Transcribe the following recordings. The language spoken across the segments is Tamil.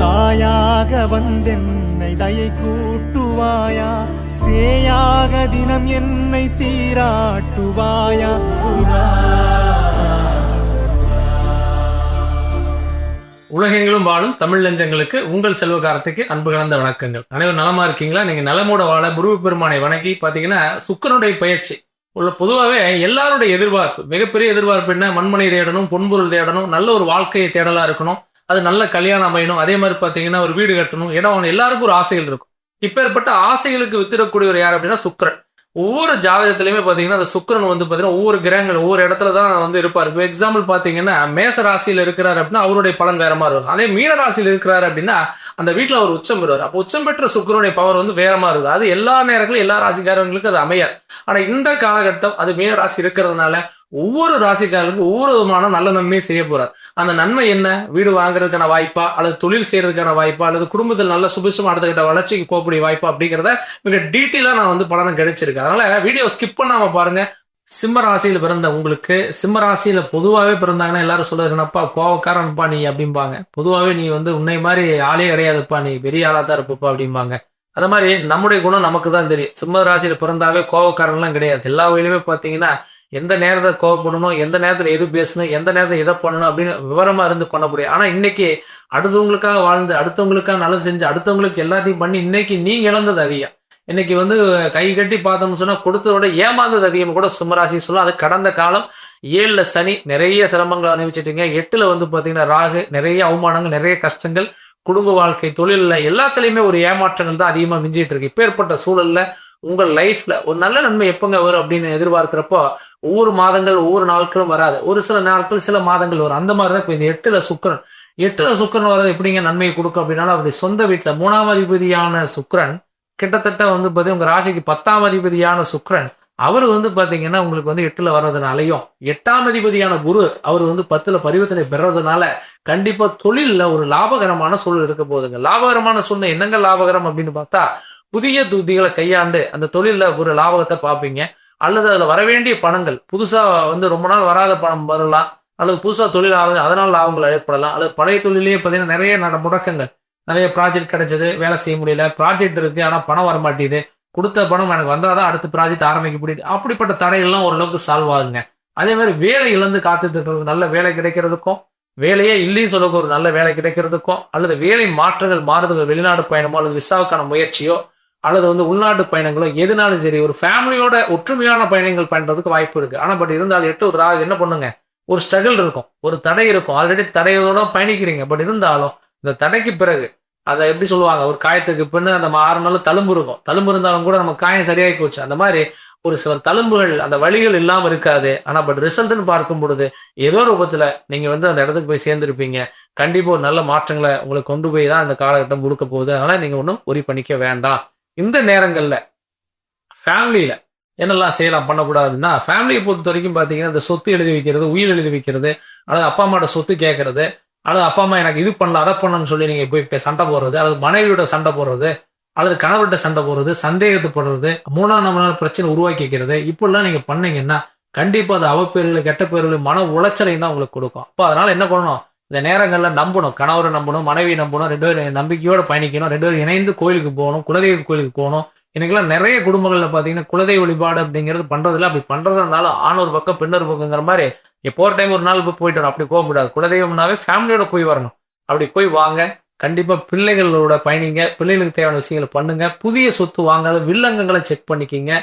தாயாக வந்தென்னை தயை கூட்டுவாயா? சேயாக தினம் என்னை சீராட்டுவாயா? உலகெங்கிலும் வாழும் தமிழ் நெஞ்சங்களுக்கு உங்கள் செல்வகாரத்துக்கு அன்பு கலந்த வணக்கங்கள். அனைவரும் நலமா இருக்கீங்களா? நீங்க நலமோட வாழ குருவு பெருமானை வணங்கி பாத்தீங்கன்னா சுக்கரனுடைய பயிற்சி. உள்ள பொதுவாகவே எல்லாருடைய எதிர்பார்ப்பு மிகப்பெரிய எதிர்பார்ப்பு என்ன? மண்மனை தேடணும் பொன்பொருள் தேடணும் நல்ல ஒரு வாழ்க்கையை தேடலா இருக்கணும். அது நல்ல கல்யாணம் அமையணும். அதே மாதிரி பார்த்தீங்கன்னா ஒரு வீடு கட்டணும். இடம் வாங்கணும் எல்லாருக்கும் ஒரு ஆசைகள் இருக்கும். இப்பேற்பட்ட ஆசைகளுக்கு வித்திடக்கூடியவர் யார் அப்படின்னா சுக்கிரன். ஒவ்வொரு ஜாதகத்திலையுமே பார்த்தீங்கன்னா அந்த சுக்கிரன் வந்து பார்த்தீங்கன்னா ஒவ்வொரு கிரகங்கள் ஒவ்வொரு இடத்துல தான் வந்து இருப்பார். இப்போ எக்ஸாம்பிள் பார்த்தீங்கன்னா மேச ராசியில் இருக்கிறார் அப்படின்னா அவருடைய பலன் வேற மாதிரி இருக்கும். அதே மீன ராசியில் இருக்கிறார் அப்படின்னா அந்த வீட்டில் அவர் உச்சம் பெறுவார். அப்போ உச்சம் பெற்ற சுக்கிரனுடைய பவர் வந்து வேற மாதிரி இருக்கும். அது எல்லா நேரங்களும் எல்லா ராசிக்காரங்களுக்கும் அது அமையாது. ஆனால் இந்த காலகட்டம் அது மீன ராசி இருக்கிறதுனால ஒவ்வொரு ராசிக்காரர்களுக்கும் ஒவ்வொரு விதமான நல்ல நன்மையை செய்ய போறார். அந்த நன்மை என்ன? வீடு வாங்குறதுக்கான வாய்ப்பா? அல்லது தொழில் செய்யறதுக்கான வாய்ப்பா? அல்லது குடும்பத்தில் நல்ல சுபிசம் அடுத்தகிட்ட வளர்ச்சிக்கு போகக்கூடிய வாய்ப்பா அப்படிங்கிறத மிக டீட்டெயிலாக நான் வந்து பலனை கிடைச்சிருக்கேன் அதனால வீடியோ ஸ்கிப் பண்ணாம பாருங்க. சிம்ம ராசியில் பிறந்த உங்களுக்கு சிம்ம ராசியில் பொதுவாகவே பிறந்தாங்கன்னா எல்லாரும் சொல்லுறப்பா கோவக்காரன்ப்பா நீ அப்படிம்பாங்க. பொதுவாகவே நீ வந்து உன்னை மாதிரி ஆளே கிடையாதுப்பா. நீ பெரிய ஆளாக தான் இருப்பப்பா அப்படிம்பாங்க. அந்த மாதிரி நம்முடைய குணம் நமக்கு தான் தெரியும். சிம்ம ராசியில பிறந்தாவே கோவக்காரன்லாம் கிடையாது. எல்லா வகையிலுமே பார்த்தீங்கன்னா எந்த நேரத்தை கோவப்படணும் எந்த நேரத்தில் எது பேசணும் எந்த நேரத்தில் எதை பண்ணணும் அப்படின்னு விவரமா இருந்து கொள்ள முடியும் ஆனால் இன்னைக்கு அடுத்தவங்களுக்காக வாழ்ந்து அடுத்தவங்களுக்காக நல்லது செஞ்சு அடுத்தவங்களுக்கு எல்லாத்தையும் பண்ணி இன்னைக்கு நீங்க இழந்தது அதிகம். இன்னைக்கு வந்து கை கட்டி பார்த்தோம்னு சொன்னா கொடுத்ததோட ஏமாந்தது அதிகம் கூட சிம்மராசி சொல்லலாம். அது கடந்த காலம் ஏழுல சனி நிறைய சிரமங்களை அனுபவிச்சிட்டீங்க எட்டுல வந்து பாத்தீங்கன்னா ராகு நிறைய அவமானங்கள் நிறைய கஷ்டங்கள் குடும்ப வாழ்க்கை தொழிலில் எல்லாத்துலேயுமே ஒரு ஏமாற்றங்கள் தான் அதிகமாக மிஞ்சிட்டு இருக்கு. இப்பேற்பட்ட சூழலில் உங்கள் லைஃப்பில் ஒரு நல்ல நன்மை எப்போங்க வரும் அப்படின்னு எதிர்பார்க்குறப்போ ஒவ்வொரு மாதங்கள் ஒவ்வொரு நாட்களும் வராது. ஒரு சில நாட்கள் சில மாதங்கள் வரும். அந்த மாதிரி தான் இப்போ இந்த எட்டில் சுக்கரன். எட்டில் சுக்கரன் வர்றது எப்படிங்க நன்மையை கொடுக்கும் அப்படின்னாலும் அப்படி சொந்த வீட்டில் மூணாம் அதிபதியான சுக்கரன் கிட்டத்தட்ட வந்து பார்த்தீங்கன்னா உங்கள் ராசிக்கு பத்தாம் அதிபதியான சுக்கரன் அவர் வந்து பார்த்தீங்கன்னா உங்களுக்கு வந்து எட்டில் வர்றதுனாலையும் எட்டாம் அதிபதியான குரு அவர் வந்து பத்தில் பரிவர்த்தனை பெறதுனால கண்டிப்பாக தொழிலில் ஒரு லாபகரமான சூழல் இருக்க போகுதுங்க. லாபகரமான சூழ்நிலை என்னங்க லாபகரம் அப்படின்னு பார்த்தா புதிய துதிகளை கையாண்டு அந்த தொழிலில் ஒரு லாபகத்தை பார்ப்பீங்க. அல்லது அதில் வரவேண்டிய பணங்கள் புதுசாக வந்து ரொம்ப நாள் வராத பணம் வரலாம். அல்லது புதுசாக தொழில் ஆகுது அதனால் லாபங்கள் ஏற்படலாம். அல்லது பழைய தொழிலே பார்த்தீங்கன்னா நிறைய நட முடக்கங்கள் நிறைய ப்ராஜெக்ட் கிடைச்சது வேலை செய்ய முடியல. ப்ராஜெக்ட் இருக்குது ஆனால் பணம் வர மாட்டேங்குது கொடுத்த பணம் எனக்கு வந்தால் தான் அடுத்த ப்ராஜெக்ட் ஆரம்பிக்க முடியுது அப்படிப்பட்ட தடைகள்லாம் ஓரளவுக்கு சால்வ் ஆகுங்க. அதே மாதிரி வேலை இழந்து காத்துட்டு இருக்கிறது நல்ல வேலை கிடைக்கிறதுக்கும் வேலையே இல்லைன்னு சொல்ல ஒரு நல்ல வேலை கிடைக்கிறதுக்கும் அல்லது வேலை மாற்றங்கள் மாறுதல் வெளிநாடு பயணமோ அல்லது விசாவுக்கான முயற்சியோ அல்லது வந்து உள்நாட்டு பயணங்களோ எதுனாலும் சரி ஒரு ஃபேமிலியோட ஒற்றுமையான பயணங்கள் பண்றதுக்கு வாய்ப்பு இருக்கு. ஆனால் பட் இருந்தாலும் எட்டு ஒரு ராகு என்ன பண்ணுங்க? ஒரு ஸ்ட்ரகிள் இருக்கும். ஒரு தடை இருக்கும். ஆல்ரெடி தடைகளோட பயணிக்கிறீங்க. பட் இருந்தாலும் இந்த தடைக்கு பிறகு அதை எப்படி சொல்லுவாங்க? ஒரு காயத்துக்கு பின்னு அந்த ஆறு நாள் தழும்பு இருக்கும். தழும்பு இருந்தாலும் கூட நம்ம காயம் சரியாகி போச்சு. அந்த மாதிரி ஒரு சில தழும்புகள் அந்த வழிகள் இல்லாமல் இருக்காது. ஆனால் பட் ரிசல்ட்னு பார்க்கும் பொழுது ஏதோ ரூபத்தில் நீங்கள் வந்து அந்த இடத்துக்கு போய் சேர்ந்துருப்பீங்க. கண்டிப்பாக ஒரு நல்ல மாற்றங்களை உங்களுக்கு கொண்டு போய் தான் அந்த காலகட்டம் கொடுக்க போகுது. அதனால் நீங்கள் ஒன்றும் ஒரி பண்ணிக்க வேண்டாம். இந்த நேரங்களில் ஃபேமிலியில் என்னெல்லாம் செய்யலாம் பண்ணக்கூடாதுன்னா ஃபேமிலியை பொறுத்த வரைக்கும் பார்த்தீங்கன்னா இந்த சொத்து எழுதி வைக்கிறது உயிர் எழுதி வைக்கிறது அதாவது அப்பா அம்மாட்ட சொத்து கேட்கறது அல்லது அப்பா அம்மா எனக்கு இது பண்ணல அதை பண்ணணும்னு சொல்லி நீங்கள் போய் இப்போ சண்டை போடுறது அல்லது மனைவியோட சண்டை போடுறது அல்லது கணவர்கிட்ட சண்டை போடுறது சந்தேகத்தை போடுறது மூணாம் நம்பரான பிரச்சனை உருவாக்கி வைக்கிறது இப்படிலாம் நீங்கள் பண்ணீங்கன்னா கண்டிப்பாக அது அவப்பேர்கள் கெட்ட பேர்கள் மன உளைச்சலையும் தான் உங்களுக்கு கொடுக்கும். அப்போ அதனால் என்ன பண்ணணும்? இந்த நேரங்களில் நம்பணும். கணவரை நம்பணும் மனைவி நம்பணும் ரெண்டு பேரும் நம்பிக்கையோடு பயணிக்கணும் ரெண்டு பேரும் இணைந்து கோயிலுக்கு போகணும் குலதெய்வ கோயிலுக்கு போகணும். இன்னைக்கெல்லாம் நிறைய குடும்பங்களில் பார்த்தீங்கன்னா குலதெய்வ வழிபாடு அப்படிங்கிறது பண்ணுறதில்ல அப்படி பண்ணுறதுனால ஆண் ஒரு பக்கம் பெண்ணொரு பக்கங்கிற மாதிரி எப்போ போகிற டைம் ஒரு நாள் போய் போயிட்டு வரணும். அப்படி போக முடியாது. குலதெய்வம்னாவே ஃபேமிலியோட போய் வரணும். அப்படி போய் வாங்க. கண்டிப்பாக பிள்ளைகளோட பயணிங்க. பிள்ளைகளுக்கு தேவையான விஷயங்களை பண்ணுங்க. புதிய சொத்து வாங்காத வில்லங்கங்களை செக் பண்ணிக்கிங்க.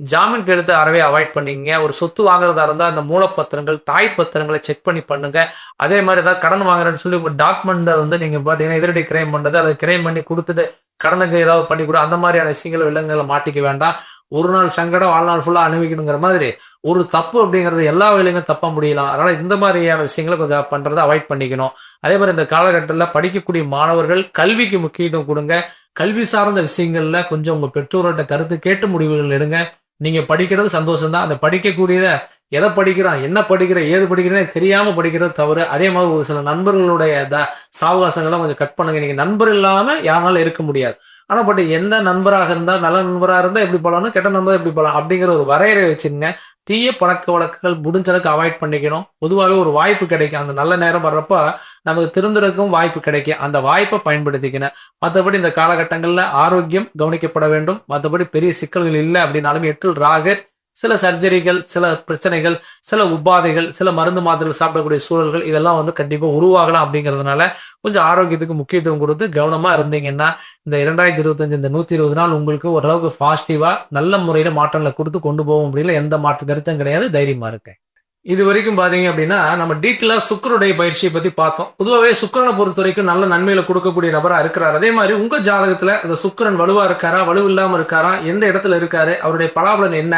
ஜாமீன் எடுத்து அறவே அவாய்ட் பண்ணிக்கங்க. ஒரு சொத்து வாங்குறதா இருந்தால் அந்த மூலப்பத்திரங்கள் தாய் பத்திரங்களை செக் பண்ணி பண்ணுங்க. அதே மாதிரி ஏதாவது கடன் வாங்குறேன்னு சொல்லி டாக்குமெண்ட்டை வந்து நீங்கள் பார்த்தீங்கன்னா எதிரடி கிரைம் பண்ணுறது அதை கிரைம் பண்ணி கொடுத்துட்டு கடனுக்கு ஏதாவது பண்ணி கொடு. அந்த மாதிரியான விஷயங்களை வில்லங்களை மாட்டிக்க வேண்டாம். ஒரு நாள் சங்கடம் வாழ்நாள் ஃபுல்லாக அனுபவிக்கணுங்கிற மாதிரி ஒரு தப்பு அப்படிங்கிறது எல்லா வேலையுமே தப்ப முடியலாம். அதனால் இந்த மாதிரியான விஷயங்களை கொஞ்சம் பண்ணுறதை அவாய்ட் பண்ணிக்கணும். அதே மாதிரி இந்த காலகட்டத்தில் படிக்கக்கூடிய மாணவர்கள் கல்விக்கு முக்கியத்துவம் கொடுங்க. கல்வி சார்ந்த விஷயங்களில் கொஞ்சம் உங்கள் பெற்றோர்கிட்ட கருத்து கேட்டு முடிவுகள் எடுங்க. நீங்கள் படிக்கிறது சந்தோஷம் தான் அந்த படிக்கக்கூடியதை எதை படிக்கிறான் என்ன படிக்கிறேன் ஏது படிக்கிறேன்னு தெரியாமல் படிக்கிறது தவறு அதே மாதிரி ஒரு சில நண்பர்களுடைய த சாவகாசங்களை கொஞ்சம் கட் பண்ணுங்க. நீங்கள் நண்பர் இல்லாமல் யாரால இருக்க முடியாது. ஆனால் பட் எந்த நண்பராக இருந்தால் நல்ல நண்பராக இருந்தால் எப்படி போகலாம்னு கெட்ட நண்பர் எப்படி போகலாம் அப்படிங்கிற ஒரு வரையறை வச்சுருங்க தீய பழக்க வழக்குகள் முடிஞ்ச அளவுக்கு அவாய்ட் பண்ணிக்கணும். பொதுவாகவே ஒரு வாய்ப்பு கிடைக்கும். அந்த நல்ல நேரம் வர்றப்ப நமக்கு திறந்திருக்கும் வாய்ப்பு கிடைக்கும். அந்த வாய்ப்பை பயன்படுத்திக்கணும். மற்றபடி இந்த காலகட்டங்களில் ஆரோக்கியம் கவனிக்கப்பட வேண்டும். மற்றபடி பெரிய சிக்கல்கள் இல்லை அப்படின்னாலும் எட்டில் ராகு சில சர்ஜரிகள் சில பிரச்சனைகள் சில உபாதைகள் சில மருந்து மாத்திரைகள் சாப்பிடக்கூடிய சூழல்கள் இதெல்லாம் வந்து கண்டிப்பாக உருவாகலாம் அப்படிங்கிறதுனால கொஞ்சம் ஆரோக்கியத்துக்கு முக்கியத்துவம் கொடுத்து கவனமாக இருந்தீங்கன்னா இந்த இரண்டாயிரத்தி இருபத்தஞ்சு இந்த நூற்றி இருபது நாள் உங்களுக்கு ஓரளவுக்கு பாசிட்டிவாக நல்ல முறையில் மாற்றங்களை கொடுத்து கொண்டு போகும் முடியல எந்த மாற்று கருத்தும் கிடையாது. தைரியமாக இருக்கேன் இது வரைக்கும் பார்த்தீங்க அப்படின்னா நம்ம டீட்டெயிலாக சுக்கரனுடைய பயிற்சியை பற்றி பார்த்தோம். பொதுவாகவே சுக்கரனை பொறுத்த வரைக்கும் நல்ல நன்மைகளை கொடுக்கக்கூடிய நபராக இருக்கிறார். அதே மாதிரி உங்கள் ஜாதகத்தில் அந்த சுக்கரன் வலுவாக இருக்காரா வலு இல்லாமல் இருக்காரா எந்த இடத்துல இருக்காரு அவருடைய பலாபலன் என்ன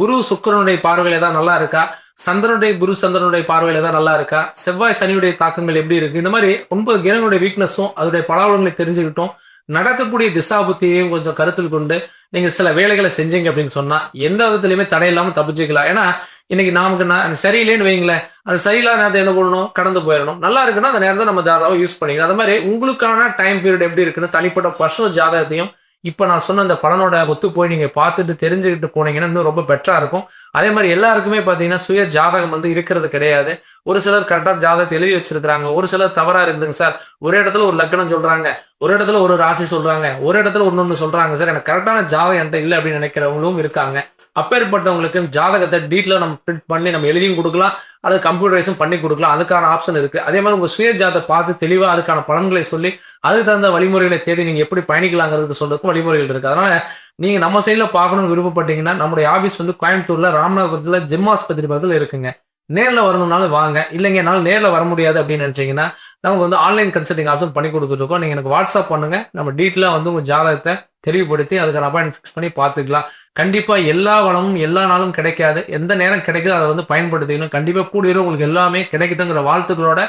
குரு சுக்கரனுடைய பார்வையில தான் நல்லா இருக்கா? சந்திரனுடைய குரு சந்திரனுடைய பார்வையில தான் நல்லா இருக்கா? செவ்வாய் சனியுடைய தாக்கங்கள் எப்படி இருக்கு? இந்த மாதிரி ஒன்பது கிரகங்களுடைய வீக்னஸும் அதோடைய பலாபலங்களை தெரிஞ்சுக்கிட்டோம் நடக்கக்கூடிய திசாபுத்தியையும் கொஞ்சம் கருத்தில் கொண்டு நீங்க சில வேலைகளை செஞ்சீங்க அப்படின்னு சொன்னா எந்த விதத்துலயுமே தடை இல்லாம தப்பிச்சுக்கலாம். ஏன்னா இன்னைக்கு நமக்கு நான் சரியில்லைன்னு வைங்களேன் அது சரியில்லாத நேரத்தை என்ன பண்ணணும் கடந்து போயிடணும். நல்லா இருக்குன்னா அந்த நேரத்தை நம்ம தாராளமாக யூஸ் பண்ணிக்கணும் அது மாதிரி உங்களுக்கான டைம் பீரியட் எப்படி இருக்குன்னு தனிப்பட்ட பர்சனல் ஜாதகத்தையும் இப்போ நான் சொன்ன அந்த பலனோட ஒத்து போய் நீங்கள் பார்த்துட்டு தெரிஞ்சுக்கிட்டு போனீங்கன்னா இன்னும் ரொம்ப பெட்டராக இருக்கும். அதே மாதிரி எல்லாருக்குமே பார்த்தீங்கன்னா சுய ஜாதகம் வந்து இருக்கிறது கிடையாது. ஒரு சிலர் கரெக்டாக ஜாதகத்தை எழுதி வச்சிருக்கிறாங்க. ஒரு சிலர் தவறாக இருக்குதுங்க சார். ஒரு இடத்துல ஒரு லக்னம் சொல்கிறாங்க ஒரு இடத்துல ஒரு ராசி சொல்கிறாங்க ஒரு இடத்துல ஒன்று சொல்கிறாங்க சார். எனக்கு கரெக்டான ஜாதகம் என்கிட்ட இல்லை அப்படின்னு நினைக்கிறவங்களும் இருக்காங்க. அப்பேற்பட்டவங்களுக்கு ஜாதகத்தை டீட்டெயிலாக நம்ம பிரிண்ட் பண்ணி நம்ம எழுதியும் கொடுக்கலாம். அது கம்ப்யூட்டரைஸும் பண்ணி கொடுக்கலாம். அதுக்கான ஆப்ஷன் இருக்குது அதே மாதிரி உங்கள் சுய ஜாதத்தை பார்த்து தெளிவாக அதுக்கான பலன்களை சொல்லி அதுக்கு தகுந்த வழிமுறைகளை தேடி நீங்கள் எப்படி பயணிக்கலாங்கிறது சொல்கிறதுக்கும் வழிமுறைகள் இருக்குது அதனால் நீங்கள் நம்ம சைடில் பார்க்கணும்னு விருப்பப்பட்டீங்கன்னா நம்முடைய ஆஃபீஸ் வந்து கோயம்புத்தூரில் ராமநாதபுரத்தில் ஜிம் ஆஸ்பத்திரி பக்கத்தில் இருக்குங்க. நேரில் வரணும்னாலும் வாங்க. இல்லைங்க என்னால் நேரில் வர முடியாது அப்படின்னு நினச்சிங்கன்னா நமக்கு வந்து ஆன்லைன் கன்சல்டிங் ஆப்ஷன் பண்ணி கொடுத்துட்ருக்கோம் நீங்கள் எனக்கு வாட்ஸ்அப் பண்ணுங்க. நம்ம டீட்டெயிலாக வந்து உங்கள் ஜாதகத்தை தெளிவுபடுத்தி அதுக்கான அப்பாயின்ட் ஃபிக்ஸ் பண்ணி பார்த்துக்கலாம். கண்டிப்பாக எல்லா வளமும் எல்லா நாளும் கிடைக்காது. எந்த நேரம் கிடைக்குதோ அதை வந்து பயன்படுத்திக்கணும். கண்டிப்பாக கூடிய உங்களுக்கு எல்லாமே கிடைக்குதுங்கிற வாழ்த்துக்களோட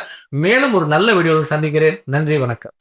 மேலும் ஒரு நல்ல வீடியோவில் சந்திக்கிறேன். நன்றி வணக்கம்.